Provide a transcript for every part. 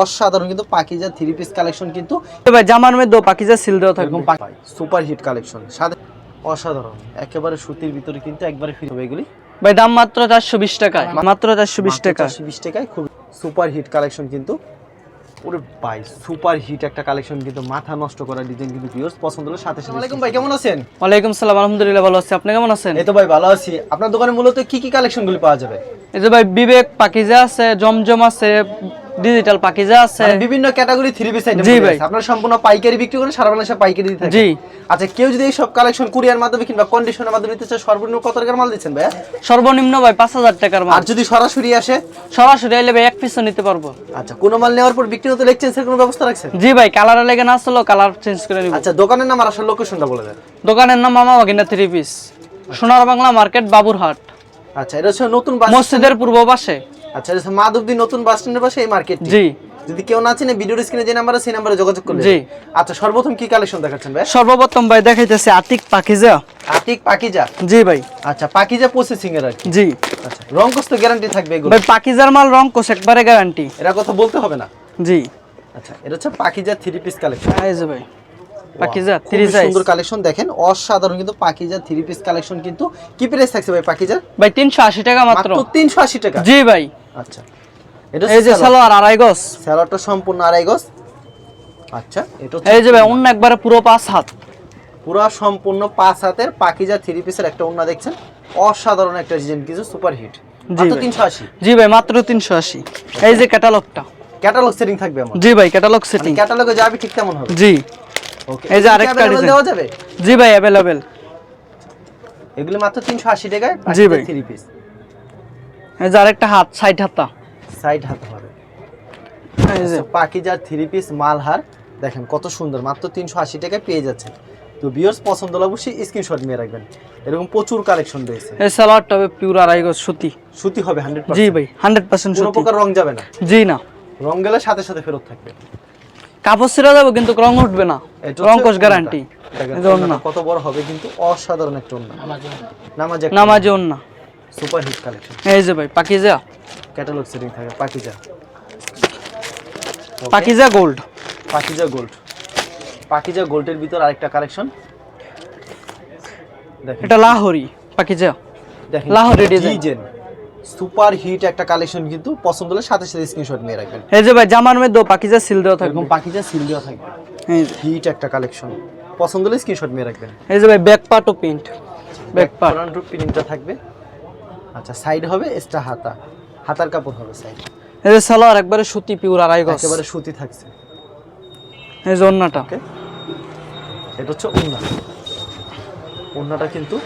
অসাধারণ কিন্তু Pakeezah three piece collection কিন্তু ভাই জামার মধ্যে পাকিজা সিল দেওয়া থাকবে। সুপার হিট কালেকশন সাথে অসাধারণ। একেবারে সুতির ভিতরে কিন্তু একবারে ফ্রি হবে এগুলি। ভাই দাম মাত্র চারশো বিশ টাকায়। মাত্র চারশো বিশ টাকা চারশো বিশ টাকায় খুব সুপার হিট কালেকশন কিন্তু। ওরে ভাই সুপার হিট একটা কালেকশন কিন্তু মাথা নষ্ট করা ডিজাইন কিন্তু ভিউয়ার্স পছন্দ হলে সাথে সাথে আলাইকুম ভাই কেমন আছেন? ওয়ালাইকুম সালাম আলহামদুলিল্লাহ ভালো আছি। আপনি কেমন আছেন? এই তো ভাই ভালো আছি। আপনার দোকানে মূলত কি কি কালেকশন গুলি পাওয়া যাবে? এই যে ভাই বিবেক পাকিজা আছে জমজম আছে ডিজিটাল পাকিজা আছে। মানে বিভিন্ন ক্যাটাগরি থ্রি পিস আইটেম জি ভাই। আপনারা সম্পূর্ণ পাইকারি বিক্রি করেন সারা বাংলাদেশে পাইকারি থাকেন জি। আচ্ছা কেউ যদি এই সব কালেকশন কুরিয়ার মাধ্যমে কিংবা কন্ডিশনের মাধ্যমে নিতে চায় সর্বনিম্ন কত টাকার মাল দিচ্ছেন ভাইয়া? সর্বনিম্ন ভাই পাঁচ হাজার টাকার মাল। আর যদি সরাসরি আসে? সরাসরি আইলে ভাই এক পিসও নিতে পারব। আচ্ছা কোনো মাল নেওয়ার পর বিক্রি হতে লেগছেন কোনো ব্যবস্থা রাখছেন? জি ভাই কালার লেগে না আসলো কালার চেঞ্জ করে নিব। আচ্ছা দোকানের নাম আর আসলে লোকেশনটা বলে দেন। দোকানের নাম মামা বাগিনা থ্রি পিস সোনার বাংলা মার্কেট বাবুরহাট। আচ্ছা এটা হচ্ছে নতুন মসজিদের পূর্ব পাশে। আচ্ছা মাধবদী নতুন বাস স্ট্যান্ডের পাশে এই মার্কেট জি। যদি কেউ না চিনে ভিডিওর স্ক্রিনে যে নাম্বার সেই নাম্বারে যোগাযোগ করবে জি। আচ্ছা সর্বপ্রথম কি কালেকশন দেখাচ্ছেন ভাই? সর্বপ্রথম ভাই দেখাইতেছে আতিক পাকিজা। আটিক পাকিজা? জি ভাই। আচ্ছা পাকিজা প্রসেসিং এর আর জি। আচ্ছা রং কষ্ট গ্যারান্টি থাকবে এগুলো। ভাই পাকিজার মাল রং কোষ একবারে গ্যারান্টি এরা কথা বলতে হবে না। জি। আচ্ছা এটা হচ্ছে পাকিজা থ্রি পিস কালেকশন এই যে ভাই। পাকিজা থ্রি সাইজ সুন্দর কালেকশন দেখেন। অসাধারণ কিন্তু পাকিজা থ্রি পিস কালেকশন কিন্তু কি প্রাইস থাকছে ভাই পাকিজা। ভাই তিনশো আশি টাকা মাত্র। মাত্র তিনশো আশি টাকা। জি ভাই। আচ্ছা। এটা এই যে সালোয়ার আড়াই গজ। স্যালাডটা সম্পূর্ণ আড়াই গজ। আচ্ছা এটা এই যে ভাই অন্য একবারে পুরো পাঁচ হাত। পুরো সম্পূর্ণ পাঁচ হাতের পাকিজা থ্রি পিসের একটা ওন্না দেখছেন। অসাধারণ একটা ডিজাইন কিছু সুপার হিট মাত্র ভাই। তিনশো আশি। জি ভাই মাত্র তিনশো আশি। এই যে ক্যাটালগটা ক্যাটালগ সেটিং থাকবে আমার। জি ভাই ক্যাটালগ সেটিং ক্যাটালগে যাবে ঠিক তেমন হবে। জি। এই যে আরেকটা। দেওয়া যাবে? জি ভাই অ্যাভেলেবেল এগুলো মাত্র তিনশো আশি টাকায় জি ভাই। থ্রি পিস এই যে আরেকটা হাত সাইড হাতা সাইড হাতে হবে। এই যে। পাকিজার থ্রি পিস মালহার দেখেন কত সুন্দর মাত্র তিনশো আশি টাকায় পেয়ে যাচ্ছেন। তো বিয়ার্স পছন্দ হলে অবশ্যই স্ক্রিনশট নিয়ে রাখবেন। এরকম প্রচুর কালেকশন রয়েছে। এই সালোয়ারটা হবে পিওর আড়াই গজ সুতি। সুতি হবে হান্ড্রেড জি ভাই হান্ড্রেড পার্সেন্ট কোনো প্রকার রং যাবে না। জি না। রং গেলে সাথে সাথে ফেরত থাকবে। কাপড় ছিঁড়া যাবে কিন্তু রং উঠবে না। এটা রং কোষ গ্যারান্টি কত বড় হবে কিন্তু অসাধারণ একটা ওন্না নামাজ নামাজি ওন্না সুপার হিট কালেকশন এই যে ভাই পাকিজা। ক্যাটালগ সেটিং থাকে পাকিজা। পাকিজা গোল্ড পাকিজা গোল্ড পাকিজা গোল্ডের ভিতর আরেকটা কালেকশন দেখেন। এটা লাহোরি পাকিজা। দেখেন লাহোরি ডিজাইন সুপার হিট একটা কালেকশন কিন্তু পছন্দ হলে সাথে সাথে স্ক্রিনশট নিয়ে রাখবেন। এই যে ভাই জামার মধ্যে পাকিজা সিল দেওয়া থাকবে। পাকিজা সিল দেওয়া থাকবে। হিট একটা কালেকশন। পছন্দ হলে স্ক্রিনশট নিয়ে রাখবেন। এই যে ভাই ব্যাক পার্ট ও প্রিন্ট ব্যাক পার্ট ফ্রন্ট প্রিন্টটা থাকবে। আচ্ছা সাইড হবে এক্সট্রা হাতা। হাতার কাপড় হবে সাইড এই যে সালোয়ার একবারে সুতি পিওর আড়াই গজ। একেবারে সুতি থাকছে। এই যে ওন্নাটা। ওকে এটা হচ্ছে ওন্না। ওন্নাটা কিন্তু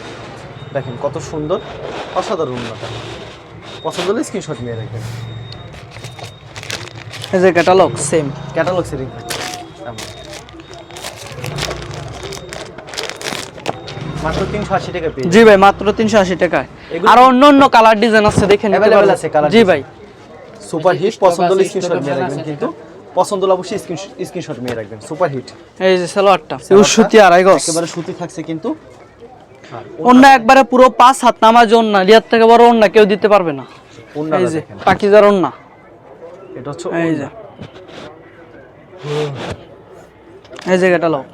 দেখেন কত সুন্দর অসাধারণ ওন্নাটা। পছন্দ হলে স্ক্রিনশট নিয়ে রাখবেন। এই যে ক্যাটালগ সেম ক্যাটালগ সেটিং মাত্র তিনশো আশি টাকা পেয়ে জি ভাই মাত্র তিনশো আশি টাকায়। এগুলো- আর অন্য অন্য কালার ডিজাইন আছে দেখে নিতে পারবেন আছে colour জি ভাই। সুপার হিট পছন্দ হলে স্ক্রিনশট নিয়ে রাখবেন কিন্তু। পছন্দ হলে অবশ্যই স্ক্রিনশট নিয়ে রাখবেন। সুপার হিট এই যে সালোয়ারটা। সুতি আড়াই গজ। একেবারে সুতি থাকছে কিন্তু। আর অন্য একবারে পুরো পাঁচ হাত নামাজ অন্য রিয়ার থেকে বড় অন্য কেউ দিতে পারবে না। এই যে দেখেন। পাকিজার অন্য। এটা হচ্ছে এই যে। এই যে ক্যাটালগ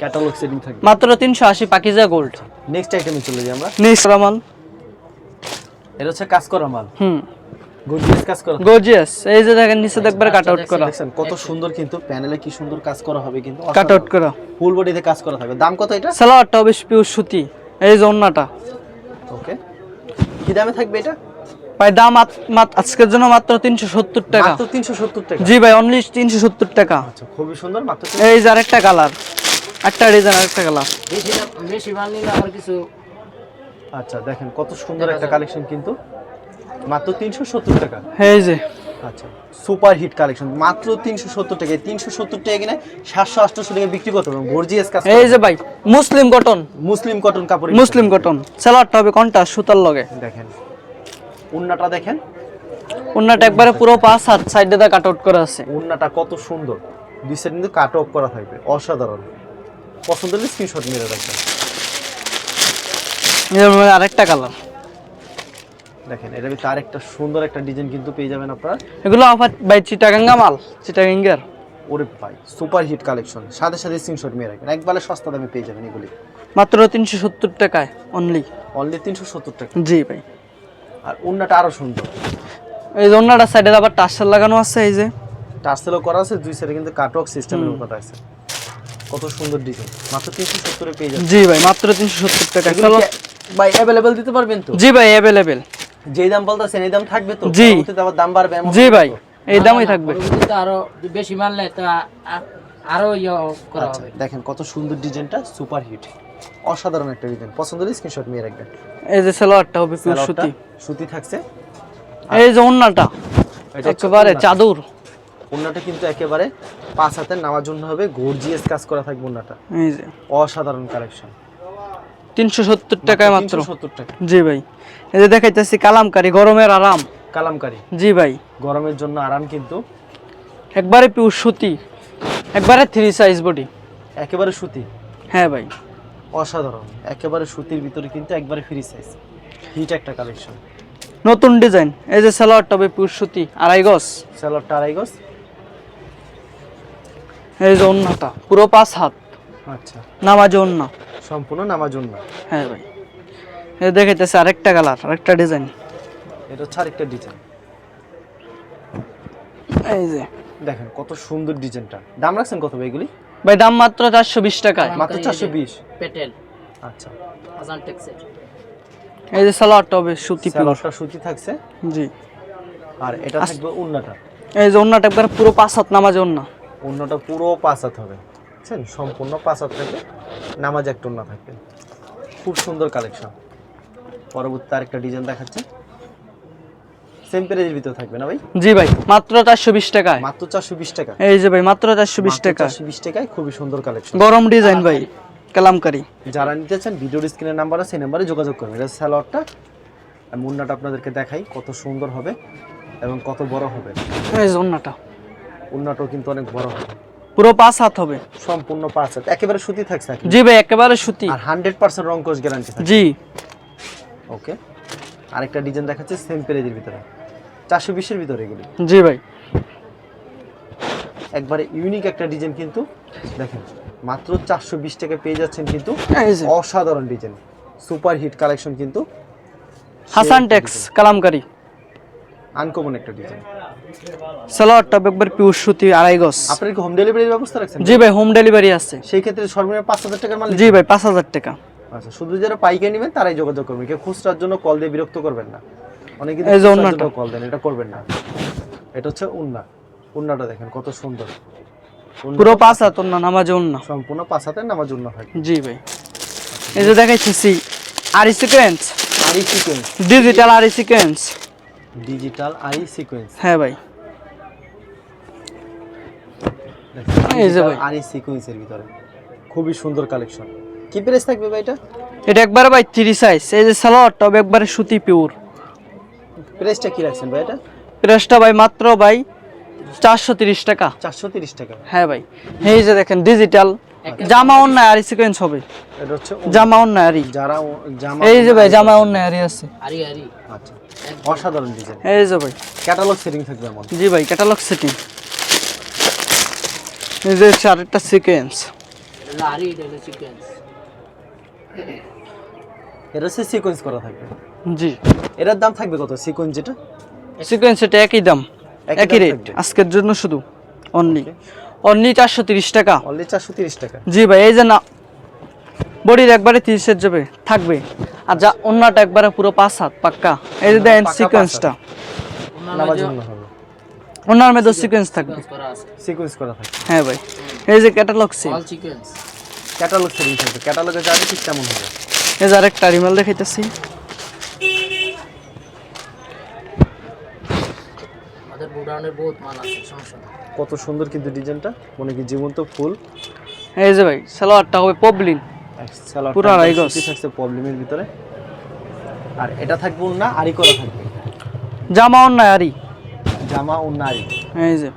ক্যাটালগ সেটিং থাকবে। মাত্র তিনশো আশি পাকিজা গোল্ড নেক্সট আইটেমে চলে যাই আমরা। নেক্সট রামান এটা হচ্ছে কাজ করা মাল। হুম। গুডনেস কাজ করা। গর্জিয়াস এই যে দেখেন নিচে দেখবার কাট আউট করা। দেখছেন কত সুন্দর কিন্তু প্যানেলে কি সুন্দর কাজ করা হবে কিন্তু। কাট আউট করা। ফুল বডিতে কাজ করা থাকবে। দাম কত এটা? সালোয়ারটা বেশ পিওর সুতি। এই যে অন্যটা ওকে কি দামে থাকবে এটা? ভাই দাম আজকের জন্য মাত্র তিনশো সত্তর টাকা। মাত্র তিনশো সত্তর টাকা? জি ভাই অনলি তিনশো সত্তর টাকা। আচ্ছা খুবই সুন্দর মাত্র এই যে আরেকটা কালার। একটা ডিজাইন আরেকটা কালার। বেশি মাল নিলে আবার কিছু আচ্ছা দেখেন কত সুন্দর একটা কালেকশন কিন্তু। মাত্র তিনশো সত্তর টাকা। এই যে। আচ্ছা সুপার হিট কালেকশন। মাত্র তিনশো সত্তর টাকা তিনশো সত্তর টাকা কিনে সাতশো আটশো টাকা বিক্রি করতে পারবেন। গর্জিয়াস কাজ এই যে ভাই মুসলিম কটন। মুসলিম কটন কাপড় মুসলিম কটন। সালোয়ারটা হবে কোনটা? সুতার লগে। দেখেন। উন্নাটা দেখেন। অন্যটা একবারে পুরো পাঁচ হাত সাইডে দা কাট আউট করা আছে। উন্নাটা কত সুন্দর। দুই সাইড কিন্তু কাট অফ করা থাকবে। অসাধারণ। পছন্দ হলে স্ক্রিনশট মেরে রাখবেন। আরেকটা কালার দেখেন এটা তার একটা সুন্দর একটা ডিজাইন কিন্তু পেয়ে যাবেন আপনারা। এগুলো অফার বাই চিটাগাঙ্গা মাল চিটাগাঙ্গার। ওরে ভাই সুপার হিট কালেকশন সাথে সাথে স্ক্রিনশট মেয়ে রাখবেন। একবারে সস্তা দামে পেয়ে যাবেন এগুলি। মাত্র তিনশো সত্তর টাকায় অনলি অনলি তিনশো সত্তর টাকা। জি ভাই। আর অন্যটা আরও সুন্দর। এই যে অন্যটা সাইডে আবার টার্সেল লাগানো আছে এই যে। টার্সেলও করা আছে দুই সাইডে কিন্তু কাটওয়ার্ক সিস্টেমের করা আছে। কত সুন্দর ডিজাইন মাত্র তিনশো সত্তরে পেয়ে যাবেন। জি ভাই মাত্র তিনশো সত্তর টাকা ভাই অ্যাভেলেবেল দিতে পারবেন তো? জি ভাই অ্যাভেলেবেল যেই দাম বলতেছেন এই দাম থাকবে তো? জি। আবার দাম বাড়বে জি ভাই এই দামই থাকবে। আরও বেশি মারলে তো আরও ইয়ে করা আচ্ছা হবে। দেখেন কত সুন্দর ডিজাইনটা সুপার হিট। অসাধারণ একটা ডিজাইন। পছন্দ হলে স্ক্রিনশট নিয়ে রাখবেন। এই যে সালোয়ারটা হবে পিওর সুতি। সুতি থাকছে। এই যে হচ্ছে একেবারে চাদর। ওড়নাটা কিন্তু একেবারে পাঁচ হাতের নেওয়ার জন্য হবে গর্জিয়াস কাজ করা থাকবে ওড়নাটা এই যে। অসাধারণ কালেকশন তিনশো সত্তর টাকায় মাত্র। সত্তর টাকা। জি ভাই। এই যে দেখাইতেছি কালামকারি গরমের আরাম। কালামকারি। জি ভাই। গরমের জন্য আরাম কিন্তু। একবারে পিওর সুতি একবারে থ্রি সাইজ বডি একেবারে সুতি? হ্যাঁ ভাই। অসাধারণ। একেবারে সুতির ভিতরে কিন্তু একবারে ফ্রি সাইজ হিট একটা কালেকশন নতুন ডিজাইন এই যে সালোয়ারটা হবে পিওর সুতি আড়াই গজ। স্যালোয়ারটা আড়াই গজ? এই যে অন্যটা পুরো পাঁচ হাত। আচ্ছা। নামাজ অন্য। সম্পূর্ণ নামাজ অন্য। হ্যাঁ ভাই। দেখাইতেছে আরেকটা কালার আরেকটা ডিজাইন। এটা হচ্ছে আরেকটা ডিজাইন। এই যে। দেখেন কত সুন্দর ডিজাইনটা। দাম রাখছেন কত ভাই এগুলি? ভাই দাম মাত্র চারশো বিশ টাকায়। মাত্র চারশো বিশ? পেটেল। আচ্ছা। আজান টেক্সের এই যে সালোয়ারটা হবে সুতি পিওর। স্যালোয়ারটা সুতি থাকছে? জি। আর এটা থাকবে উন্নাটা। এই যে অন্যটা একবার পুরো পাঁচ হাত নামাজ অন্য অন্যটা পুরো পাঁচাত হবে। বুঝছেন? সম্পূর্ণ পাঁচাত থাকবে। নামাজ একটা উন্না থাকবে। খুব সুন্দর কালেকশন। পরবর্তী আরেকটা ডিজাইন দেখাচ্ছে। সেম প্রাইজের ভিতরে থাকবে না ভাই? জি ভাই মাত্র চারশো বিশ টাকায়। মাত্র চারশো বিশ টাকা। এই যে ভাই মাত্র চারশো বিশ টাকা। চারশো বিশ টাকায় খুবই সুন্দর কালেকশন গরম ডিজাইন ভাই কালামকারি। যারা নিতে চান ভিডিওর স্ক্রিনের নাম্বার আছে নাম্বারে যোগাযোগ করবেন এটা স্যালোয়ারটা আর মুন্নাটা আপনাদেরকে দেখাই কত সুন্দর হবে এবং কত বড় হবে। এই অন্যটা উন্নাটাও কিন্তু অনেক বড় হবে। পুরো পাঁচ হাত হবে। সম্পূর্ণ পাঁচ হাত। একেবারে সুতি থাকছে জি ভাই একেবারে সুতি। আর হান্ড্রেড পার্সেন্ট রঙ্কশ গ্যারান্টি জি। ওকে। আরেকটা ডিজাইন দেখাচ্ছে সেম পেরেজের ভিতরে। চারশো বিশের ভিতরে এগুলি। জি ভাই। একবারে ইউনিক একটা ডিজাইন কিন্তু দেখেন মাত্র চারশো বিশ টাকা পেয়ে যাচ্ছেন কিন্তু অসাধারণ ডিজাইন। সুপার হিট কালেকশন কিন্তু হাসান টেক্স কালামকারি। আনকমন একটা ডিজাইন। সালোয়ারটা একবার পিওর সুতি আড়াই গজ। আপনার কি হোম ডেলিভারির ব্যবস্থা রাখছেন? জি ভাই হোম ডেলিভারি আছে। সেই ক্ষেত্রে সর্বনিম্ন পাঁচ হাজার টাকার মাল জি ভাই পাঁচ হাজার টাকা। আচ্ছা শুধু যারা পাইকারি নেবেন তারাই যোগাযোগ করবেন। কেউ খুচরার জন্য কল দিয়ে বিরক্ত করবেন না। অনেকে কল দেন এটা করবেন না। এটা হচ্ছে উন্না। উন্নাটা দেখেন কত সুন্দর। পুরো পাঁচ হাত অন্য নামাজ অন্য সম্পূর্ণ পাঁচ হাতের নামার জন্য হয়। জি ভাই। এই যে দেখাইতেছি aari sequence aari sequence digital aari sequence digital aari sequence হ্যাঁ ভাই। এই যে ভাই। আরি সিকোয়েন্সের ভিতরে। খুবই সুন্দর কালেকশন কি প্রাইস থাকবে ভাই এটা? এটা একবারে ভাই থ্রি সাইজ এই যে সালোয়ারটা হবে একবারে সুতি পিওর প্রাইসটা কি রাখছেন ভাই এটা? প্রেসটা ভাই মাত্র ভাই চারশো তিরিশ টাকা। চারশো তিরিশ টাকা। হ্যাঁ ভাই। এই যে দেখেন ডিজিটাল জামা অন্যায় আরি সিকোয়েন্স হবে। এটা হচ্ছে জামা অন্যায় আরি যারা জামা এই যে ভাই জামা অন্যায় আরি আছে। আরি আরি। আচ্ছা। অসাধারণ ডিজাইন এই যে ভাই। ক্যাটালগ সেটিং থাকবে এমন জি ভাই ক্যাটালগ সেটিং এই যে আরেকটা সিকোয়েন্স এটা আরি এটা সিকোয়েন্স এটা হচ্ছে সিকোয়েন্স করা থাকবে। জি। এটার দাম থাকবে কত? সিকোয়েন্স যেটা? সিকোয়েন্স এটা একই দাম। একই একই রেট আজকের জন্য শুধু। অনলি অনলি চারশো তিরিশ টাকা। অনলি চারশো তিরিশ টাকা। জি ভাই এই যে না বডির একবারে তিরিশের যাবে থাকবে। আর যা অন্যটা একবারে পুরো পাঁচ হাত পাক্কা। এই যে দেন সিকোয়েন্সটা অন্যার মধ্যে সিকোয়েন্স থাকবে। সিকোয়েন্স করা থাকবে। হ্যাঁ ভাই। এই যে ক্যাটালগ সিকোয়েন্স ক্যাটালগ সেটিং থাকবে ক্যাটালগে যাবে ঠিক তেমন হবে। এই যে আরেকটা রিমেল দেখাইতেছি। কত সুন্দর কিন্তু ডিজাইনটা। মনে কি জীবন্ত ফুল। এই যে ভাই সালোয়ারটা হবে পবলিন। পুরো আড়াই গজ। থাকছে প্রবলেমের ভিতরে। আর এটা থাকবে না আরি করা থাকবে। জামা অন্যায় আরি জামা ও নারী এই যে।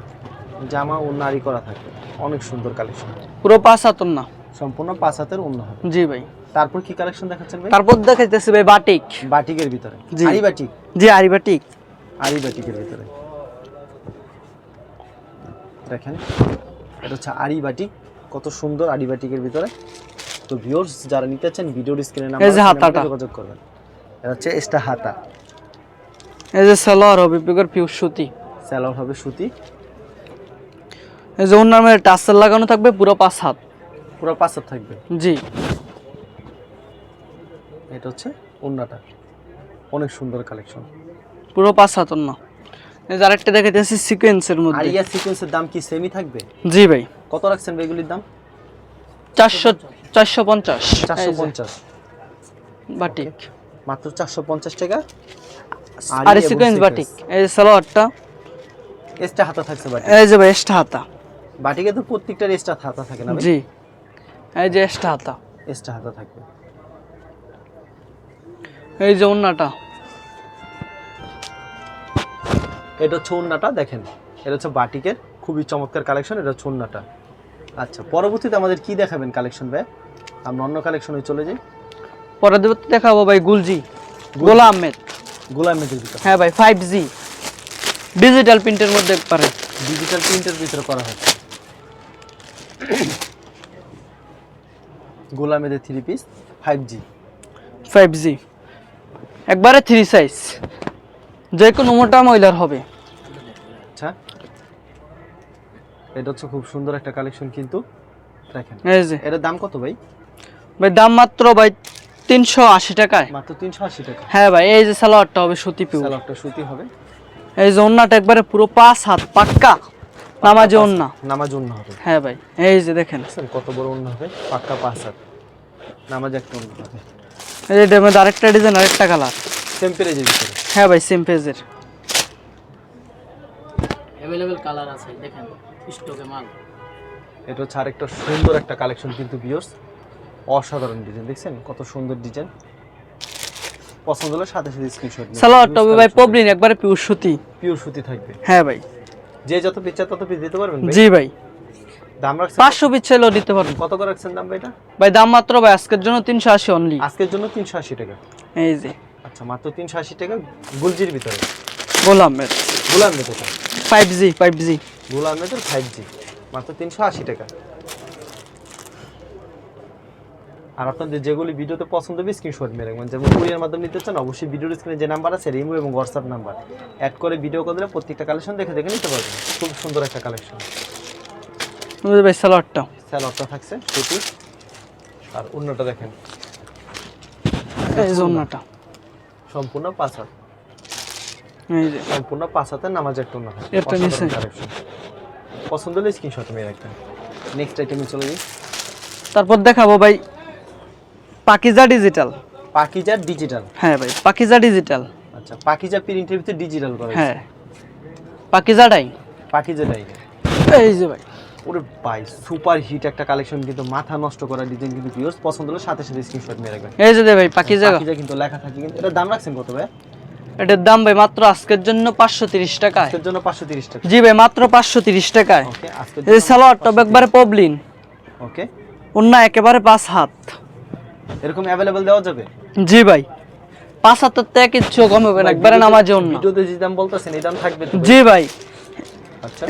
জামা ও নারী করা থাকবে। অনেক সুন্দর কালেকশন পুরো পাঁচ হাত না সম্পূর্ণ পাঁচ হাতের অন্য হবে। জি ভাই। তারপর কি কালেকশন দেখাচ্ছেন ভাই? তারপর দেখাইতেছি ভাই বাটিক। বাটিকের ভিতরে। জি। আরি বাটিক? জি আরি বাটিক। আরি বাটিকের ভিতরে। দেখেন এটা হচ্ছে আরি বাটিক। কত সুন্দর আরি বাটিকের ভিতরে। তো ভিউয়ার্স যারা নিতে চান ভিডিওর স্ক্রিনে নাম্বার। যোগাযোগ করবেন। এটা হচ্ছে এক্সট্রা হাতা। এই যে সালোয়ার হবে পিকর পিউর সুতি। স্যালোর হবে সুতি। এই যে ওনার মধ্যে টাসেল লাগানো থাকবে পুরো পাঁচ হাত। পুরো পাঁচার থাকবে? জি। এটা হচ্ছে ওন্নাটা। অনেক সুন্দর কালেকশন পুরো পাঁচ হাত অন্য এই যে আরেকটা দেখাইতেছি সিকোয়েন্সের মধ্যে। আরিয়া সিকোয়েন্সের দাম কি সেমই থাকবে? জি ভাই। কত রাখছেন ভাই এগুলির দাম? চারশো চারশো পঞ্চাশ। চারশো পঞ্চাশ। বাটিক মাত্র চারশো পঞ্চাশ টাকা। আর সিকোয়েন্স বাটিক এই যে সালোয়ারটা এক্সট্রা হাতা থাকছে বাটি এই যে ভাই এক্সট্রা হাতা। বাটিকে তো প্রত্যেকটার এক্সট্রা হাতা থাকে না ভাই? জি। এই যে এক্সট্রা হাতা। এক্সট্রা হাতা থাকবে। এই যে ওন্নাটা। এটা হচ্ছে ওন্নাটা দেখেন। এটা হচ্ছে বাটিকের খুবই চমৎকার কালেকশন এটা হচ্ছে ওন্নাটা। আচ্ছা পরবর্তীতে আমাদের কি দেখাবেন কালেকশন ভাই? আমরা অন্য কালেকশনে চলে যাই। পরবর্তী দেখাবো ভাই গুলজি। গোলা আহমেদ। গোলাম মেটের ভিতরে। হ্যাঁ ভাই ফাইভ জি ডিজিটাল প্রিন্টের মধ্যে পারে। ডিজিটাল প্রিন্টের ভিতরে করা হচ্ছে গোলামেদের three piece five G five G একবারে থ্রি সাইজ যে কোনো মোটা ময়লার হবে। আচ্ছা। এটা হচ্ছে খুব সুন্দর একটা কালেকশন কিন্তু। দেখেন। এই যে। এটার দাম কত ভাই? ভাই দাম মাত্র ভাই তিনশো আশি টাকায়। মাত্র তিনশো আশি টাকা। হ্যাঁ ভাই এই যে সালোয়ারটা হবে সুতি পিউ স্যালাডটা সুতি হবে। এই যে ওন্নাটা একবারে পুরো পাঁচ হাত পাক্কা। নামাজে ওন্না। নামাজ অন্য হবে। হ্যাঁ ভাই এই যে দেখেন। কত বড় অন্য হবে? পাক্কা পাঁচ হাত। নামাজ একটা অন্য হবে। এই যে এটার মধ্যে আরেকটা ডিজাইন আরেকটা কালার সেম পেরেজের ভিতরে। হ্যাঁ ভাই সেম পেজের অ্যাভেলেবেল কালার আছে দেখেন স্টকে মাল। এটা হচ্ছে আরেকটা সুন্দর একটা কালেকশন কিন্তু বিয়র্স অসাধারণ ডিজাইন দেখছেন? কত সুন্দর ডিজাইন পছন্দ হলে সাথে সাথে স্ক্রিনশট সালোয়ারটা হবে ভাই পবলিন একবারে পিউর সুতি। পিওর সুতি থাকবে। হ্যাঁ ভাই। যে যত পিকচার তত পিস দিতে পারবেন ভাই? জি ভাই। দাম রাখছেন পাঁচশো পিস চাইলেও দিতে পারবেন কত করে রাখছেন দাম ভাই এটা? ভাই দাম মাত্র ভাই আজকের জন্য তিনশো আশি অনলি আজকের জন্য তিনশো আশি টাকা। এই যে। আচ্ছা মাত্র তিনশো আশি টাকা গুলজির ভিতরে। গোলাম মাত্র তিনশো আশি টাকা। আর আপনাদের যেগুলি ভিডিওতে পছন্দ হবে স্ক্রিনশট মেরে রাখবেন। যেমন কুরিয়ার মাধ্যমে নিতে চান অবশ্যই ভিডিওর স্ক্রিনে যে নাম্বার আছে রিমু এবং হোয়াটসঅ্যাপ নাম্বার অ্যাড করে ভিডিও করে দিলে প্রত্যেকটা কালেকশন দেখে দেখে নিতে পারবেন। খুব সুন্দর একটা কালেকশন ভাই সালোয়ারটা স্যালোয়ারটা থাকছে সুতি আর অন্যটা দেখেন। এই যে ওন্নাটা সম্পূর্ণ পাঁচ হাত। এই যে। সম্পূর্ণ পাঁচ হাতের নামাজ একটা অন্য একটা নিচে। পছন্দ হলে স্ক্রিনশট মেরে রাখবেন। নেক্সট আইটেমে চলে যাই। তারপর দেখাবো ভাই পাকিজা ডিজিটাল পাকিজার ডিজিটাল হ্যাঁ ভাই পাকিজা ডিজিটাল আচ্ছা পাকিজা প্রিন্টের ভিতরে ডিজিটাল করা হ্যাঁ। পাকিজাটাই পাকিজাটাই এই যে ভাই। ওরে ভাই সুপার হিট একটা কালেকশন কিন্তু মাথা নষ্ট করা ডিজাইন কিন্তু ভিউয়ার্স পছন্দ হলে সাথে সাথে স্ক্রিনশট মেরে রাখবেন। এই যে দে ভাই পাকিজা পাকিজা কিন্তু লেখা থাকে কিন্তু। এটা দাম রাখছেন কত ভাই? এটার দাম ভাই মাত্র আজকের জন্য পাঁচশো তিরিশ টাকায়। আজকের জন্য পাঁচশো তিরিশ টাকা। জি ভাই মাত্র পাঁচশো তিরিশ টাকায়। ওকে আজকের এই সালোয়ারটা হবে একবারে পবলিন ওকে অন্য একেবারে পাঁচ হাত। এরকম অ্যাভেলেবল দেওয়া যাবে? জি ভাই। পাঁচ হাতের থেকে কিচ্ছু কম হবে না একবারে নামাজে অন্য ভিডিওতে যে দাম বলতেছেন এই দাম থাকবে জি ভাই।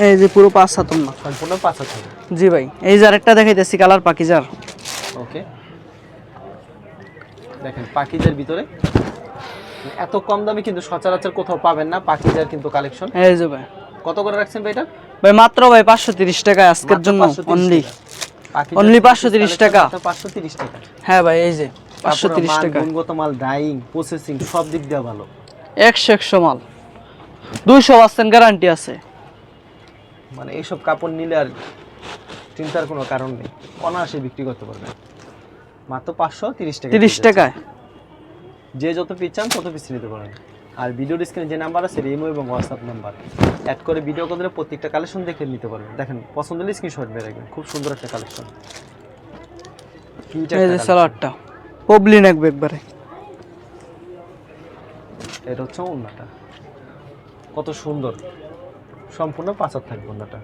এই যে পুরো পাঁচ অন্য সম্পূর্ণ পাঁচ হাজার জি ভাই এই যে আরেকটা দেখাইতেছি কালার পাকিজার। ওকে। দেখেন পাকিজার ভিতরে। এত কম দামে কিন্তু সচরাচর কোথাও পাবেন না পাকিজার কিন্তু কালেকশন। এই যে ভাই। কত করে রাখছেন ভাই এটা? ভাই মাত্র ভাই পাঁচশো তিরিশ টাকায় আজকের জন্য অনলি Only 530 টাকা। পাঁচশো তিরিশ টাকা। হ্যাঁ ভাই এই যে পাঁচশো তারপরে তিরিশ মাল, টাকা। গুণগত মাল ডাইং প্রসেসিং সব দিক দিয়ে ভালো। একশো একশো মাল। দুইশো পার্সেন্ট গ্যারান্টি আছে। মানে এইসব কাপড় নিলে আর চিন্তার কোনো কারণ নেই। অনায়াসে বিক্রি করতে পারবেন মাত্র পাঁচশো তিরিশ টাকা তিরিশ টাকায়? যে যত পিস চান তত পিস নিতে পারেন। আর ভিডিও স্ক্রিনে যে নাম্বার আছে রেমো এবং হোয়াটসঅ্যাপ নাম্বার অ্যাড করে ভিডিও কল দিলে প্রত্যেকটা কালেকশন দেখে নিতে পারবেন। দেখেন পছন্দ হলে স্ক্রিনশট মেরে রাখবেন। খুব সুন্দর একটা কালেকশন সালোয়ারটা পবলিন একবার একবারে। এটা হচ্ছে ওন্নাটা কত সুন্দর। সম্পূর্ণ পাঁচার থাকবে ওন্নাটা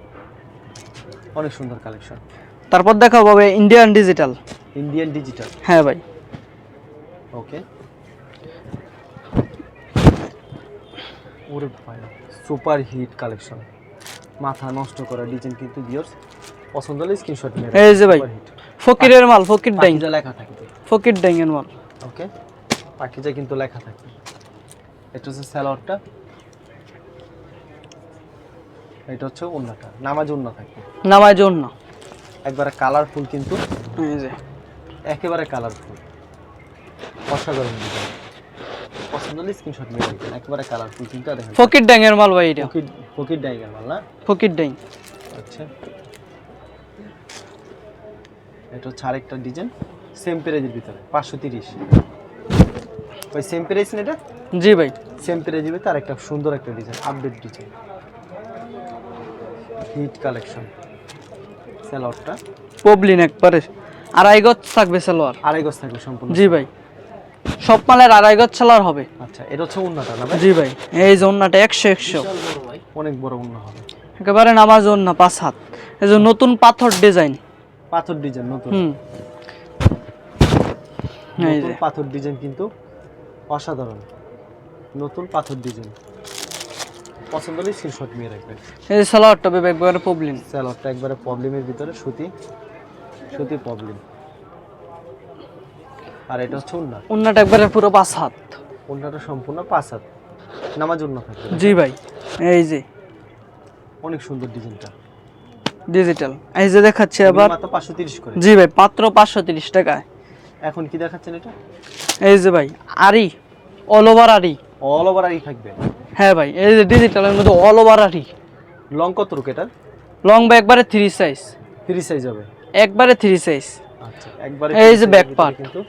অনেক সুন্দর কালেকশন তারপর দেখাবো ভাই ইন্ডিয়ান ডিজিটাল ইন্ডিয়ান ডিজিটাল হ্যাঁ ভাই। ওকে ওরে ভাই সুপার হিট কালেকশন মাথা নষ্ট করা ডিজাইন কিন্তু ভিউয়ার্স পছন্দ হলে স্ক্রিনশট মেরে এই যে ভাই ফকিরের মাল ফকির ডাইং পাখিজা লেখা থাকবে। ফকির ডাইং এর মাল। ওকে পাখিজা কিন্তু লেখা থাকবে। এটা হচ্ছে স্যালোয়ারটা এটা হচ্ছে অন্যটা নামাজ অন্য থাকবে নামায় জন্য একবারে কালারফুল কিন্তু। এই যে। একেবারে কালারফুল অসাধারণ ডিজাইন পছন্দ হলে স্ক্রিনশট মেরে রাখবেন একেবারে কালারফুল কিন্তু দেখেন। ফকির ডাইং এর মাল ভাই এটা। পকেট পকেট ডাইগার মাল না? ফকির ডাইং আচ্ছা। এটা হচ্ছে আরেকটা ডিজাইন সেম প্রাইজের ভিতরে পাঁচশো তিরিশ। ওই সেম প্রাইস না এটা? জি ভাই। সেম প্রাইজের ভিতরে আরেকটা সুন্দর একটা design update design hit collection. স্যালোয়ারটা পবলিন একবারে। আড়াই গজ থাকবে সালোয়ার আড়াই গজ থাকবে সম্পূর্ণ জি ভাই। সব মালের আড়াই গজ সালোয়ার হবে। আচ্ছা এটা হচ্ছে উন্নটা না জি ভাই এই যে ওন্নাটা একশো একশো। অনেক বড় উন্ন হবে। একেবারে নামাজ ওন্না পাঁচ হাত। এই যে নতুন পাথর ডিজাইন। পাথর ডিজাইন নতুন। হুম। এই নতুন যে। পাথর ডিজাইন কিন্তু অসাধারণ। নতুন পাথর ডিজাইন। পছন্দ হলে স্ক্রিনশট নিয়ে রাখবেন। এই সালোয়ারটা বেবে একবারে পবলিন স্যালোয়ারটা একবারে প্রবলেমের ভিতরে সুতি। সুতি প্রবলেম আর এটা হচ্ছে উন্না। ওন্নাটা একবারে পুরো পাঁচ হাত। উন্নাটা সম্পূর্ণ পাঁচ হাত। নামাজ উন্না থাকবে। জি ভাই এই যে। অনেক সুন্দর ডিজাইনটা ডিজিটাল এই যে দেখাচ্ছি আবার। মাত্র পাঁচশো তিরিশ করে। জি ভাই মাত্র পাঁচশো তিরিশ টাকায়। এখন কি দেখাচ্ছেন এটা? এই যে ভাই aari all over aari all over আরই থাকবে। হ্যাঁ ভাই এই যে ডিজিটালের মধ্যে অল ওভার আরি লং কত রুক এটার লং বা একবারে থ্রি সাইজ ফ্রি সাইজ হবে। একবারে থ্রি সাইজ আচ্ছা একবারে এই যে part। কিন্তু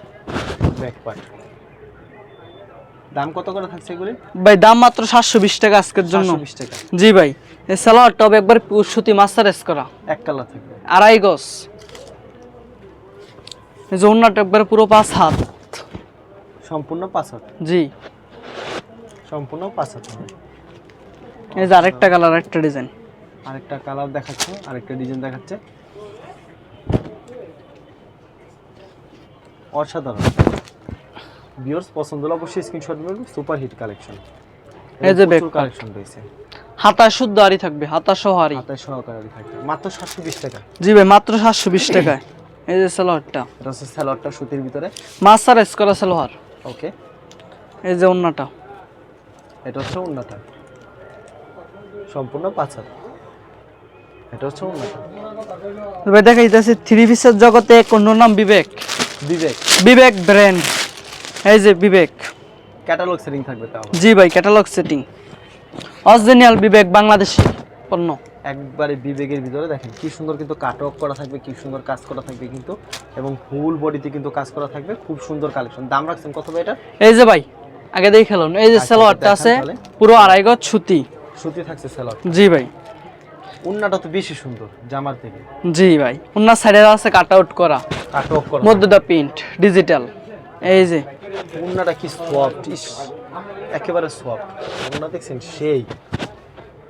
ব্যাক পার্ট দাম কত করে থাকছে এগুলি? ভাই দাম মাত্র সাতশো বিশ টাকা আজকের জন্য। বিশ টাকা। জি ভাই এই সালোয়ারটা হবে একবার সুতি মাস্টারেস করা। এক কালার থাকবে। আড়াই গজ। এই যে ওন্নাটা একবারে পুরো পাঁচ হাত। সম্পূর্ণ পাঁচ হাত। জি। সম্পূর্ণ পাঁচ হাত হবে এই যে আরেকটা কালার একটা ডিজাইন। আরেকটা কালার দেখাচ্ছে আরেকটা ডিজাইন দেখাচ্ছে। অসাধারণ। ভিউয়ার্স পছন্দ হলে অবশ্যই স্ক্রিনশট নেবেন সুপার হিট কালেকশন এই যে part। কালেকশন রয়েছে। হাতা শুদ্ধ আরি থাকবে হাতা সহ আরি হাতায় সহকারে থাকবে। মাত্র সাতশো বিশ টাকা। জি ভাই মাত্র সাতশো বিশ টাকায়। এই যে সালোয়ারটা। এটা হচ্ছে স্যালোয়ারটা সুতির ভিতরে। মাস্টারেস করা সালোয়ার। ওকে এই যে ওন্নাটা। এটা হচ্ছে উন্নতা। সম্পূর্ণ পাঁচ হাত। এটা হচ্ছে উন্নতা। ভাই দেখা যাচ্ছে থ্রি পিসের জগতে এক অন্য নাম বিবেক? বিবেক। বিবেক ব্র্যান্ড। এই যে বিবেক। ক্যাটালগ সেটিং থাকবে তাও। জি ভাই catalogue setting original Bibek Bangladeshi পণ্য। একবারে বিবেকের ভিতরে দেখেন কি সুন্দর কিন্তু কাট অফ করা থাকবে কি সুন্দর কাজ করা থাকবে কিন্তু এবং ফুল বডিতে কিন্তু কাজ করা থাকবে খুব সুন্দর কালেকশন দাম রাখছেন কত ভাই এটা? এই যে ভাই আগে দেখে খেলুন এই যে আচ্ছা, সালোয়ারটা আছে পুরো আড়াই গজ সুতি। সুতি থাকছে সেলর জি ভাই। উন্নাটা তো বেশি সুন্দর জামার থেকে। জি ভাই। ওনার সাইডে আছে কাট আউট করা। কাট অফ করা। মধ্যে দা প্রিন্ট ডিজিটাল। এই যে। উন্নাটা কি সফট ইস একেবারে সফট উন্না দেখছেন সেই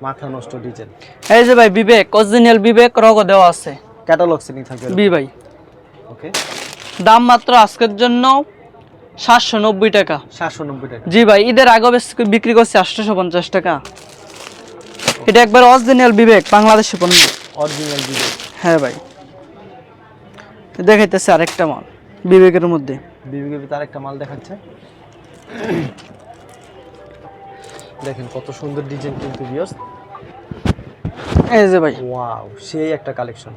মাথা নষ্ট ডিজাইন। এই যে ভাই বিবেক অরিজিনাল বিবেক রগ দেওয়া আছে। ক্যাটালগ সেটিং থাকবে বি ভাই। ওকে দাম মাত্র আজকের জন্য সাতশো নব্বই টাকা। সাতশো নব্বই টাকা। জি ভাই ঈদের আগে বিক্রি করছে আটশোশো পঞ্চাশ টাকা। এটা একবার অরিজিনাল বিবেক বাংলাদেশি পণ্য। অরিজিনাল বিবেক। হ্যাঁ ভাই। দেখাইতেছে আরেকটা মাল বিবেকের মধ্যে। বিবেকের ভিতরে আরেকটা মাল দেখাচ্ছে। দেখেন কত সুন্দর ডিজাইন কিন্তু ভিউয়ার্স এই যে ভাই। ওয়াও সেই একটা কালেকশন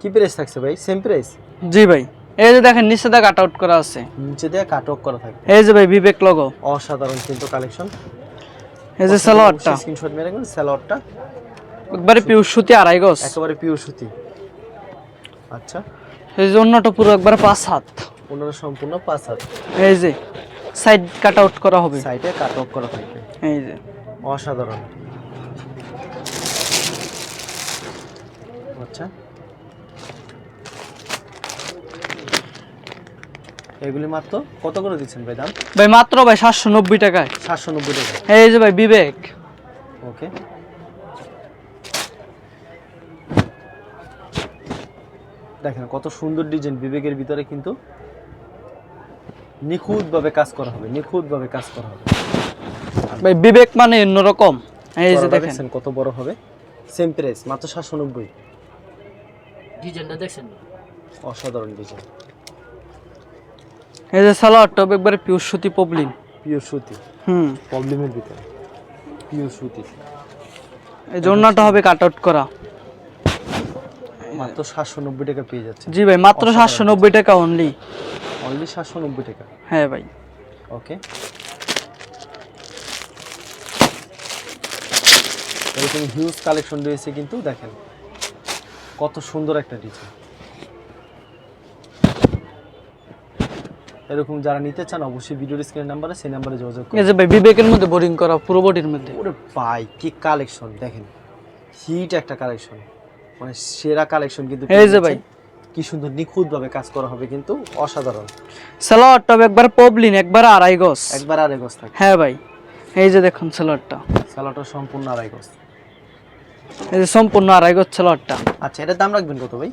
কি প্রাইস থাকছে ভাই? সেম প্রাইস জি ভাই। এই যে দেখেন নিচে দা কাট আউট করা আছে। নিচে দিয়ে কাট অফ করা থাকবে। এই যে ভাই বিবেক লগো অসাধারণ কিন্তু কালেকশন এই যে সালোয়ারটা স্ক্রিনশট মেরে রাখবেন সালোয়ারটা একবারে পিউর সুতি আড়াই গজ। একেবারে পিওর সুতি। আচ্ছা। এই যে অন্যটা পুরো একবারে পাঁচ হাত। ওনারা সম্পূর্ণ পাঁচ হাত। এই যে সাইড কাট আউট করা হবে। সাইডে কাট অফ করা থাকবে। এই যে। অসাধারণ। আচ্ছা। এগুলি মাত্র কত করে দিচ্ছেন ভাই দাম? ভাই মাত্র ভাই সাতশো নব্বই টাকায়। সাতশো নব্বই টাকা। এই যে ভাই বিবেক। ওকে। দেখেন কত সুন্দর ডিজাইন বিবেকের ভিতরে কিন্তু নিখুঁতভাবে কাজ করা হবে নিখুঁতভাবে কাজ করা হবে। ভাই বিবেক মানে অন্যরকম। এই যে দেখেন। কত বড় হবে? সেম প্রাইস মাত্র সাতশো নব্বই। ডিজাইনটা দেখছেন? অসাধারণ ডিজাইন। এই যে সালোয়ার টপ একবারে পিওর সুতি পবলিন পিওর সুতি। হুম। প্রবলেমের ভিতরে। পিওর সুতি। এই যে অন্যটা হবে কাট আউট করা। মাত্র সাতশো নব্বই টাকা পেয়ে যাচ্ছে। জি ভাই মাত্র সাতশো নব্বই টাকা অনলি অনলি সাতশো নব্বই টাকা। হ্যাঁ ভাই। ওকে এরকম হিউজ কালেকশন রয়েছে কিন্তু দেখেন। কত সুন্দর একটা ডিজাইন এরকম যারা নিতে চান অবশ্যই ভিডিওর স্ক্রিন নাম্বারে সেই নাম্বারে যোগাযোগ করুন। এই যে ভাই বিবেকের মধ্যে বোরিং করা পুরো বডির মধ্যে। ওরে ভাই কি কালেকশন দেখেন। হিট একটা কালেকশন মানে সেরা কালেকশন কিন্তু এই যে ভাই। কি সুন্দর নিখুঁত ভাবে কাজ করা হবে কিন্তু অসাধারণ। সালোয়ার টপ একবার পবলিন একবার আড়াই গজ। একবার আড়াই গজ থাকে। হ্যাঁ ভাই এই যে দেখুন সালোয়ারটা। সালাটা সম্পূর্ণ আড়াই গজ। এই যে সম্পূর্ণ আড়াই গজ সালোয়ারটা। আচ্ছা এটার দাম রাখবেন কত ভাই?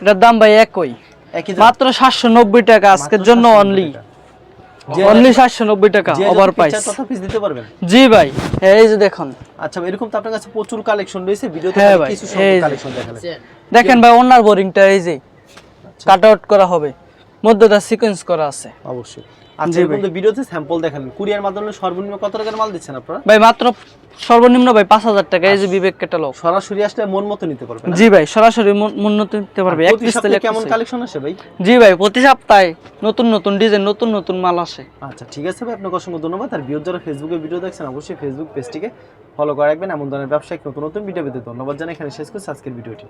এটার দাম ভাই একই? মাত্র সাতশো নব্বই টাকা আজকের জন্য অনলি অনলি সাতশো নব্বই টাকা ওভার প্রাইস পিস দিতে পারবেন। জি ভাই এই যে দেখুন। আচ্ছা এরকম তো আপনার কাছে প্রচুর কালেকশন রয়েছে ভিডিওতে হ্যাঁ কিছু সব কালেকশন দেখালেন দেখেন ভাই ওনার বোরিংটা এই যে কাট আউট করা হবে মধ্যটা সিকোয়েন্স করা আছে। অবশ্যই। আচ্ছা এরকম তো ভিডিওতে স্যাম্পল দেখালেন। কুরিয়ার মাধ্যমে সর্বনিম্ন কত টাকার মাল দিচ্ছেন আপনারা? ভাই মাত্র সর্বনিম্ন ভাই পাঁচ হাজার টাকা এই যে বিবেক ক্যাটালগ সরাসরি আসলে মন মতো নিতে পারবেন জি ভাই সরাসরি মন- মূল্য নিতে পারবে। এক প্রতি পিস সপ্তাহে তেলে কেমন কালেকশন আসে ভাই? জি ভাই প্রতি সপ্তাহে নতুন নতুন ডিজাইন নতুন নতুন মাল আসে। আচ্ছা ঠিক আছে ভাই আপনাকে অসংখ্য ধন্যবাদ। আর ভিডিও যারা ফেসবুকে ভিডিও দেখছেন অবশ্যই ফেসবুক পেজটিকে ফলো করে রাখবেন। এমন ধরনের ব্যবসায়িক নতুন নতুন ভিডিও পেতে ধন্যবাদ জানাই। এখানে শেষ করছি আজকের ভিডিওটি